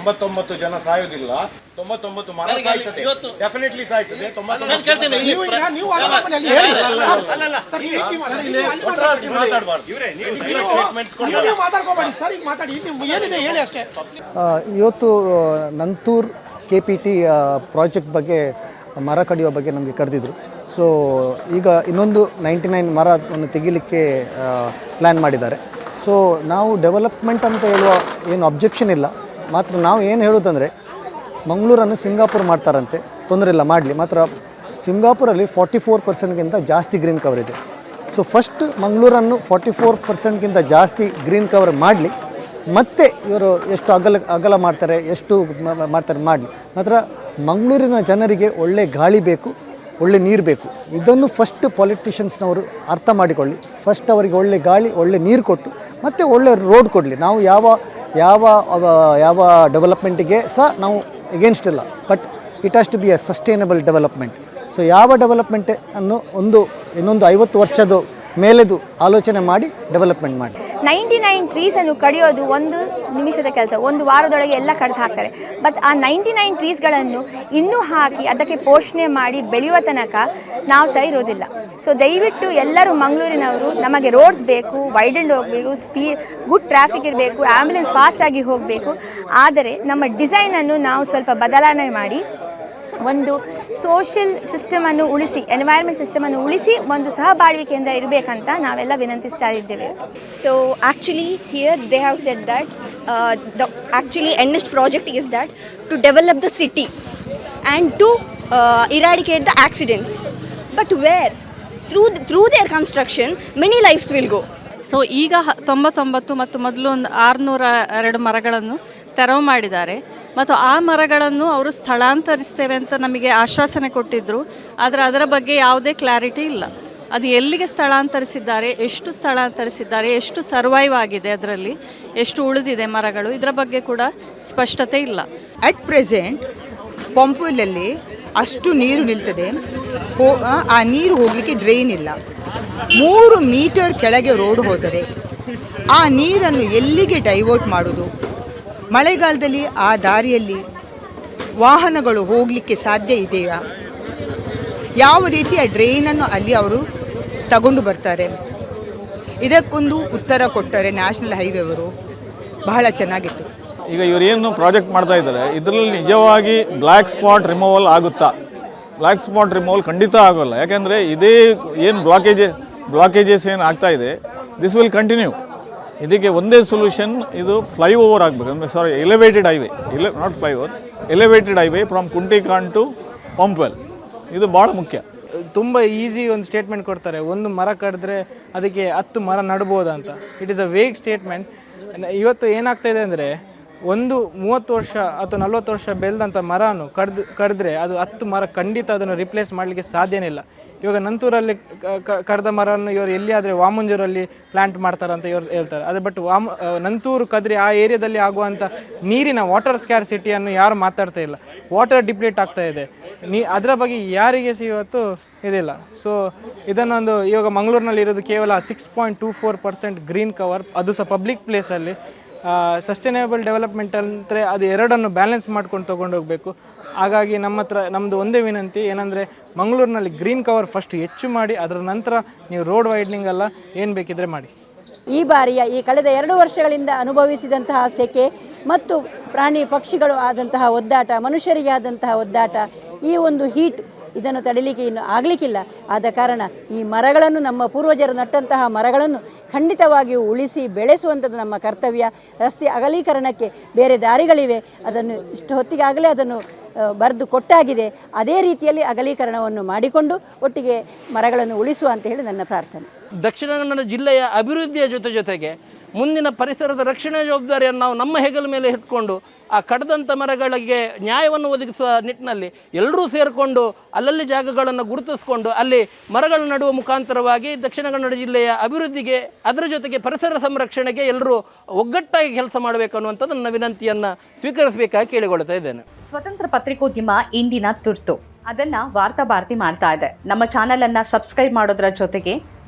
ತೊಂಬತ್ತೊಂಬತ್ತು ಜನ ಸಾಯೋದಿಲ್ಲ. ತೊಂಬತ್ತೊಂಬತ್ತು ಮರ ಸಾಯ್ತದೆ. ಇವತ್ತು- ಡೆಫಿನೆಟ್ಲಿ ಸಾಯ್ತದೆ. ತೊಂಬತ್ತೊಂಬತ್ತು ಮಾತಾಡಬಾರ್ದು. ಇವತ್ತು Nanthoor K P T project ಬಗ್ಗೆ ಮರ ಕಡಿಯೋ ಬಗ್ಗೆ ನಮಗೆ ಕರೆದಿದ್ರು. ಸೊ ಈಗ ಇನ್ನೊಂದು ನೈಂಟಿ ನೈನ್ ಮರವನ್ನು ತೆಗಿಲಿಕ್ಕೆ ಪ್ಲ್ಯಾನ್ ಮಾಡಿದ್ದಾರೆ. ಸೊ ನಾವು ಡೆವಲಪ್ಮೆಂಟ್ ಅಂತ ಹೇಳುವ ಏನು ಅಬ್ಜೆಕ್ಷನ್ ಇಲ್ಲ. ಮಾತ್ರ ನಾವು ಏನು ಹೇಳೋದಂದರೆ ಮಂಗಳೂರನ್ನು ಸಿಂಗಾಪುರ್ ಮಾಡ್ತಾರಂತೆ. ತೊಂದರೆ ಇಲ್ಲ, ಮಾಡಲಿ. ಮಾತ್ರ ಸಿಂಗಾಪುರಲ್ಲಿ ಫಾರ್ಟಿ ಫೋರ್ ಪರ್ಸೆಂಟ್ಗಿಂತ ಜಾಸ್ತಿ ಗ್ರೀನ್ ಕವರ್ ಇದೆ. ಸೊ ಫಸ್ಟ್ ಮಂಗಳೂರನ್ನು ಫಾರ್ಟಿ ಫೋರ್ ಪರ್ಸೆಂಟ್ಗಿಂತ ಜಾಸ್ತಿ ಗ್ರೀನ್ ಕವರ್ ಮಾಡಲಿ. ಮತ್ತೆ ಇವರು ಎಷ್ಟು ಅಗಲ ಅಗಲ ಮಾಡ್ತಾರೆ, ಎಷ್ಟು ಮಾಡ್ತಾರೆ ಮಾಡಲಿ. ಮಾತ್ರ ಮಂಗಳೂರಿನ ಜನರಿಗೆ ಒಳ್ಳೆ ಗಾಳಿ ಬೇಕು, ಒಳ್ಳೆ ನೀರು ಬೇಕು. ಇದನ್ನು ಫಸ್ಟ್ ಪಾಲಿಟಿಷಿಯನ್ಸ್ನವರು ಅರ್ಥ ಮಾಡಿಕೊಳ್ಳಿ. ಫಸ್ಟ್ ಅವರಿಗೆ ಒಳ್ಳೆ ಗಾಳಿ, ಒಳ್ಳೆ ನೀರು ಕೊಟ್ಟು, ಮತ್ತು ಒಳ್ಳೆ ರೋಡ್ ಕೊಡಲಿ. ನಾವು ಯಾವ ಯಾವ ಯಾವ ಡೆವಲಪ್ಮೆಂಟಿಗೆ ಸಹ ನಾವು ಎಗೇನ್ಸ್ಟ್ ಇಲ್ಲ. But it has to be a sustainable development so ಯಾವ ಡೆವಲಪ್ಮೆಂಟ್ ಅನ್ನು ಒಂದು, ಇನ್ನೊಂದು ಐವತ್ತು ವರ್ಷದ ಮೇಲೆದು ಆಲೋಚನೆ ಮಾಡಿ ಡೆವಲಪ್ಮೆಂಟ್ ಮಾಡಿ. ನೈಂಟಿ ನೈನ್ ಟ್ರೀಸನ್ನು ಕಡಿಯೋದು ಒಂದು ನಿಮಿಷದ ಕೆಲಸ, ಒಂದು ವಾರದೊಳಗೆ ಎಲ್ಲ ಕಡ್ದು ಹಾಕ್ತಾರೆ. ಬಟ್ ಆ ನೈಂಟಿ ನೈನ್ ಟ್ರೀಸ್ಗಳನ್ನು ಇನ್ನೂ ಹಾಕಿ ಅದಕ್ಕೆ ಪೋಷಣೆ ಮಾಡಿ ಬೆಳೆಯುವ ತನಕ ನಾವು ಸಹ ಇರೋದಿಲ್ಲ. ಸೊ ದಯವಿಟ್ಟು ಎಲ್ಲರೂ ಮಂಗಳೂರಿನವರು ನಮಗೆ ರೋಡ್ಸ್ ಬೇಕು ವೈಡೆಂಡ್ ಹೋಗಬೇಕು ಸ್ಪೀಡ್ ಗುಡ್ ಟ್ರಾಫಿಕ್ ಇರಬೇಕು ಆ್ಯಂಬುಲೆನ್ಸ್ ಫಾಸ್ಟಾಗಿ ಹೋಗಬೇಕು. ಆದರೆ ನಮ್ಮ ಡಿಸೈನನ್ನು ನಾವು ಸ್ವಲ್ಪ ಬದಲಾವಣೆ ಮಾಡಿ ಒಂದು ಸೋಷಿಯಲ್ ಸಿಸ್ಟಮ್ ಅನ್ನು ಉಳಿಸಿ ಎನ್ವೈರ್ಮೆಂಟ್ ಸಿಸ್ಟಮ್ ಅನ್ನು ಉಳಿಸಿ ಒಂದು ಸಹಬಾಳ್ವಿಕೆಯಿಂದ ಇರಬೇಕಂತ ನಾವೆಲ್ಲ ವಿನಂತಿಸ್ತಾ ಇದ್ದೇವೆ. So actually here they have set that the actually earnest project is that to develop the city and to eradicate the accidents but where through through their construction many lifes will go so ಈಗ ತೊಂಬತ್ತೊಂಬತ್ತು ಮತ್ತು ಮೊದಲು ಒಂದು ಆರುನೂರ ಎರಡು ಮರಗಳನ್ನು ತೆರವು ಮಾಡಿದ್ದಾರೆ. ಮತ್ತು ಆ ಮರಗಳನ್ನು ಅವರು ಸ್ಥಳಾಂತರಿಸ್ತೇವೆ ಅಂತ ನಮಗೆ ಆಶ್ವಾಸನೆ ಕೊಟ್ಟಿದ್ದರು ಆದರೆ ಅದರ ಬಗ್ಗೆ ಯಾವುದೇ ಕ್ಲಾರಿಟಿ ಇಲ್ಲ. ಅದು ಎಲ್ಲಿಗೆ ಸ್ಥಳಾಂತರಿಸಿದ್ದಾರೆ, ಎಷ್ಟು ಸ್ಥಳಾಂತರಿಸಿದ್ದಾರೆ, ಎಷ್ಟು ಸರ್ವೈವ್ ಆಗಿದೆ ಅದರಲ್ಲಿ, ಎಷ್ಟು ಉಳಿದಿದೆ ಮರಗಳು, ಇದರ ಬಗ್ಗೆ ಕೂಡ ಸ್ಪಷ್ಟತೆ ಇಲ್ಲ. ಅಟ್ ಪ್ರೆಸೆಂಟ್ ಪಂಪುಲಲ್ಲಿ ಅಷ್ಟು ನೀರು ನಿಲ್ತದೆ. ಹೋ, ಆ- ನೀರು ಹೋಗಲಿಕ್ಕೆ ಡ್ರೈನ್ ಇಲ್ಲ. ಮೂರು ಮೀಟರ್ ಕೆಳಗೆ ರೋಡ್ ಹೋದರೆ ಆ ನೀರನ್ನು ಎಲ್ಲಿಗೆ ಡೈವರ್ಟ್ ಮಾಡೋದು? ಮಳೆಗಾಲದಲ್ಲಿ ಆ ದಾರಿಯಲ್ಲಿ ವಾಹನಗಳು ಹೋಗಲಿಕ್ಕೆ ಸಾಧ್ಯ ಇದೆಯಾ? ಯಾವ ರೀತಿಯ ಡ್ರೈನನ್ನು ಅಲ್ಲಿ ಅವರು ತಗೊಂಡು ಬರ್ತಾರೆ? ಇದಕ್ಕೊಂದು ಉತ್ತರ ಕೊಟ್ಟರೆ ನ್ಯಾಷನಲ್ ಹೈವೇ ಅವರು ಬಹಳ ಚೆನ್ನಾಗಿತ್ತು. ಈಗ ಇವರು ಏನು ಪ್ರಾಜೆಕ್ಟ್ ಮಾಡ್ತಾ ಇದ್ದಾರೆ, ಇದರಲ್ಲಿ ನಿಜವಾಗಿ ಬ್ಲ್ಯಾಕ್ ಸ್ಪಾಟ್ ರಿಮೂವಲ್ ಆಗುತ್ತಾ? ಬ್ಲ್ಯಾಕ್ ಸ್ಪಾಟ್ ರಿಮೂವಲ್ ಖಂಡಿತ ಆಗೋಲ್ಲ. ಯಾಕೆಂದರೆ ಇದೇ ಏನು ಬ್ಲಾಕೇಜ್ ಬ್ಲಾಕೇಜಸ್ ಏನು ಆಗ್ತಾ ಇದೆ ದಿಸ್ ವಿಲ್ ಕಂಟಿನ್ಯೂ ಇದಕ್ಕೆ ಒಂದೇ ಸೊಲ್ಯೂಷನ್ ಇದು ಫ್ಲೈ ಓವರ್ ಆಗಬೇಕು. ಅಂದರೆ ಸಾರಿ ಎಲಿವೇಟೆಡ್ ಹೈವೇ ಇಲ್ಲ not fly over elevated highway from Kuntikan to Pumpwell ಇದು ಭಾಳ ಮುಖ್ಯ. ತುಂಬ ಈಸಿ ಒಂದು ಸ್ಟೇಟ್ಮೆಂಟ್ ಕೊಡ್ತಾರೆ. ಒಂದು ಮರ ಕಡಿದ್ರೆ ಅದಕ್ಕೆ ಹತ್ತು ಮರ ನಡ್ಬೋದಾ ಅಂತ. It is a vague statement ಇವತ್ತು ಏನಾಗ್ತಾ ಇದೆ ಅಂದರೆ, ಒಂದು ಮೂವತ್ತು ವರ್ಷ ಅಥವಾ ನಲ್ವತ್ತು ವರ್ಷ ಬೆಳೆದಂಥ ಮರನು ಕಡ್ದು, ಕಡಿದ್ರೆ ಅದು ಹತ್ತು ಮರ ಖಂಡಿತ ಅದನ್ನು ರಿಪ್ಲೇಸ್ ಮಾಡಲಿಕ್ಕೆ ಸಾಧ್ಯನೇ ಇಲ್ಲ. ಇವಾಗ ನಂತೂರಲ್ಲಿ ಕ- ಕ- ಕಡ್ದ ಮರವನ್ನು ಇವರು ಎಲ್ಲಿ ಆದರೆ ವಾಮಂಜೂರಲ್ಲಿ ಪ್ಲಾಂಟ್ ಮಾಡ್ತಾರೆ ಅಂತ ಇವರು ಹೇಳ್ತಾರೆ. ಅದೇ ಬಟ್ ವಾಮ ನಂತೂರು ಕದ್ರಿ ಆ ಏರಿಯಾದಲ್ಲಿ ಆಗುವಂಥ ನೀರಿನ ವಾಟರ್ ಸ್ಕ್ಯಾರ್ ಸಿಟಿಯನ್ನು ಯಾರು ಮಾತಾಡ್ತಾ ಇಲ್ಲ. ವಾಟರ್ ಡಿಪ್ಲೀಟ್ ಆಗ್ತಾ ಇದೆ. ನೀ, ಅದರ ಬಗ್ಗೆ ಯಾರಿಗೆ ಸಹ ಇವತ್ತು ಇದಿಲ್ಲ. ಸೊ ಇದನ್ನೊಂದು ಇವಾಗ ಮಂಗಳೂರಿನಲ್ಲಿ ಇರೋದು ಕೇವಲ six point two four percent green cover ಅದು ಸಹ ಪಬ್ಲಿಕ್ ಪ್ಲೇಸಲ್ಲಿ ಸಸ್ಟೈನೇಬಲ್ ಡೆವಲಪ್ಮೆಂಟ್ ಅಂದರೆ ಅದು ಎರಡನ್ನು ಬ್ಯಾಲೆನ್ಸ್ ಮಾಡ್ಕೊಂಡು ತೊಗೊಂಡು ಹೋಗಬೇಕು. ಹಾಗಾಗಿ ನಮ್ಮ ಹತ್ರ ನಮ್ಮದು ಒಂದೇ ವಿನಂತಿ ಏನಂದರೆ ಮಂಗಳೂರಿನಲ್ಲಿ ಗ್ರೀನ್ ಕವರ್ ಫಸ್ಟ್ ಹೆಚ್ಚು ಮಾಡಿ, ಅದರ ನಂತರ ನೀವು ರೋಡ್ ವೈಡ್ನಿಂಗ್ ಎಲ್ಲ ಏನು ಬೇಕಿದ್ರೆ ಮಾಡಿ. ಈ ಬಾರಿಯ, ಈ ಕಳೆದ ಎರಡು ವರ್ಷಗಳಿಂದ ಅನುಭವಿಸಿದಂತಹ ಸೆಕೆ ಮತ್ತು ಪ್ರಾಣಿ ಪಕ್ಷಿಗಳು ಆದಂತಹ ಒದ್ದಾಟ ಮನುಷ್ಯರಿಗೆ ಆದಂತಹ ಒದ್ದಾಟ, ಈ ಒಂದು ಹೀಟ್ ಇದನ್ನು ತಡಿಲಿಕ್ಕೆ ಇನ್ನು ಆಗಲಿಕ್ಕಿಲ್ಲ. ಆದ ಕಾರಣ ಈ ಮರಗಳನ್ನು ನಮ್ಮ ಪೂರ್ವಜರು ನಟ್ಟಂತಹ ಮರಗಳನ್ನು ಖಂಡಿತವಾಗಿಯೂ ಉಳಿಸಿ ಬೆಳೆಸುವಂಥದ್ದು ನಮ್ಮ ಕರ್ತವ್ಯ. ರಸ್ತೆ ಅಗಲೀಕರಣಕ್ಕೆ ಬೇರೆ ದಾರಿಗಳಿವೆ. ಅದನ್ನು ಇಷ್ಟು ಹೊತ್ತಿಗಾಗಲೇ ಅದನ್ನು ಬರೆದು ಕೊಟ್ಟಾಗಿದೆ. ಅದೇ ರೀತಿಯಲ್ಲಿ ಅಗಲೀಕರಣವನ್ನು ಮಾಡಿಕೊಂಡು ಒಟ್ಟಿಗೆ ಮರಗಳನ್ನು ಉಳಿಸುವ ಅಂತ ಹೇಳಿ ನನ್ನ ಪ್ರಾರ್ಥನೆ. ದಕ್ಷಿಣ ಕನ್ನಡ ಜಿಲ್ಲೆಯ ಅಭಿವೃದ್ಧಿಯ ಜೊತೆ ಜೊತೆಗೆ ಮುಂದಿನ ಪರಿಸರದ ರಕ್ಷಣೆ ಜವಾಬ್ದಾರಿಯನ್ನು ನಾವು ನಮ್ಮ ಹೆಗಲ ಮೇಲೆ ಇಟ್ಕೊಂಡು ಆ ಕಡದಂಥ ಮರಗಳಿಗೆ ನ್ಯಾಯವನ್ನು ಒದಗಿಸುವ ನಿಟ್ಟಿನಲ್ಲಿ ಎಲ್ಲರೂ ಸೇರಿಕೊಂಡು ಅಲ್ಲಲ್ಲಿ ಜಾಗಗಳನ್ನು ಗುರುತಿಸಿಕೊಂಡು ಅಲ್ಲಿ ಮರಗಳ ನೆಡುವ ಮುಖಾಂತರವಾಗಿ ದಕ್ಷಿಣ ಕನ್ನಡ ಜಿಲ್ಲೆಯ ಅಭಿವೃದ್ಧಿಗೆ ಅದರ ಜೊತೆಗೆ ಪರಿಸರ ಸಂರಕ್ಷಣೆಗೆ ಎಲ್ಲರೂ ಒಗ್ಗಟ್ಟಾಗಿ ಕೆಲಸ ಮಾಡಬೇಕು ಅನ್ನುವಂಥದ್ದು ನನ್ನ ವಿನಂತಿಯನ್ನು ಸ್ವೀಕರಿಸಬೇಕಾಗಿ ಕೇಳಿಕೊಳ್ತಾ ಇದ್ದೇನೆ. ಸ್ವತಂತ್ರ ಪತ್ರಿಕೋದ್ಯಮ ಇಂದಿನ ತುರ್ತು. ಅದನ್ನು ವಾರ್ತಾ ಭಾರತಿ ಮಾಡ್ತಾ ಇದೆ. ನಮ್ಮ ಚಾನಲನ್ನು ಸಬ್ಸ್ಕ್ರೈಬ್ ಮಾಡೋದ್ರ ಜೊತೆಗೆ